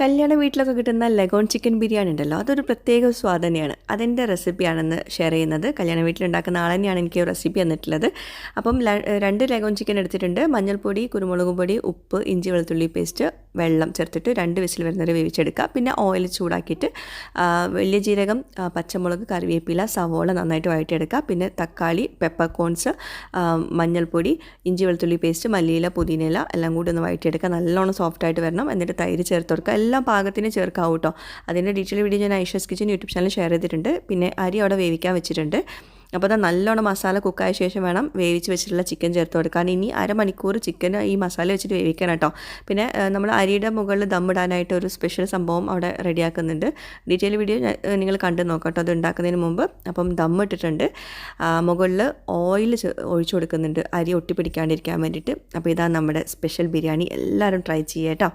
കല്യാണ വീട്ടിലൊക്കെ കിട്ടുന്ന ലഗോൺ ചിക്കൻ ബിരിയാണി ഉണ്ടല്ലോ അതൊരു പ്രത്യേക സ്വാദ് തന്നെയാണ് അതിന്റെ റെസിപ്പിയാണെന്ന് ഷെയർ ചെയ്യുന്നത്. കല്യാണ വീട്ടിലുണ്ടാക്കുന്ന ആൾ തന്നെയാണ് എനിക്ക് റെസിപ്പി തന്നിട്ടുള്ളത്. അപ്പം രണ്ട് ലഗോൺ ചിക്കൻ എടുത്തിട്ടുണ്ട്. മഞ്ഞൾപ്പൊടി കുരുമുളക് പൊടി ഉപ്പ് ഇഞ്ചി വെളുത്തുള്ളി പേസ്റ്റ് വെള്ളം ചേർത്തിട്ട് രണ്ട് വിസിൽ വരുന്നവരെ വേവിച്ചെടുക്കുക. പിന്നെ ഓയിൽ ചൂടാക്കിയിട്ട് വലിയ ജീരകം പച്ചമുളക് കറിവേപ്പില സവോള നന്നായിട്ട് വഴറ്റിയെടുക്കുക. പിന്നെ തക്കാളി പെപ്പർ കോൺസ് മഞ്ഞൾപ്പൊടി ഇഞ്ചി വെളുത്തുള്ളി പേസ്റ്റ് മല്ലിയില പുതിനയില എല്ലാം കൂടി ഒന്ന് വഴറ്റിയെടുക്കുക. നല്ലോണം സോഫ്റ്റായിട്ട് വരണം. എന്നിട്ട് തൈര് ചേർത്ത് കൊടുക്കുക. എല്ലാം പാകത്തിന് ചേർക്കാവും കേട്ടോ അതിന്റെ ഡീറ്റെയിൽ വീഡിയോ ഞാൻ Aisha's kitchen YouTube channel share ചെയ്തിട്ടുണ്ട്. പിന്നെ അരി അവിടെ വേവിക്കാൻ വെച്ചിട്ടുണ്ട്. അപ്പോൾ അത് നല്ലോണം മസാല കുക്കായ ശേഷം വേണം വേവിച്ച് വെച്ചിട്ടുള്ള ചിക്കൻ ചേർത്ത് കൊടുക്കാൻ. ഇനി അരമണിക്കൂർ ചിക്കൻ ഈ മസാല വെച്ചിട്ട് വേവിക്കണം കേട്ടോ പിന്നെ നമ്മൾ അരിയുടെ മുകളിൽ ദമ്മിടാനായിട്ട് ഒരു സ്പെഷ്യൽ സംഭവം അവിടെ റെഡിയാക്കുന്നുണ്ട് ഡീറ്റെയിൽ വീഡിയോ നിങ്ങൾ കണ്ടു നോക്കാം കേട്ടോ അത് ഉണ്ടാക്കുന്നതിന് മുമ്പ് അപ്പം ദമ്മിട്ടിട്ടുണ്ട് മുകളിൽ ഓയിൽ ഒഴിച്ചു കൊടുക്കുന്നുണ്ട്. അരി ഒട്ടിപ്പിടിക്കാണ്ടിരിക്കാൻ വേണ്ടിയിട്ട്. അപ്പോൾ ഇതാണ് നമ്മുടെ സ്പെഷ്യൽ ബിരിയാണി. എല്ലാവരും ട്രൈ ചെയ്യാം കേട്ടോ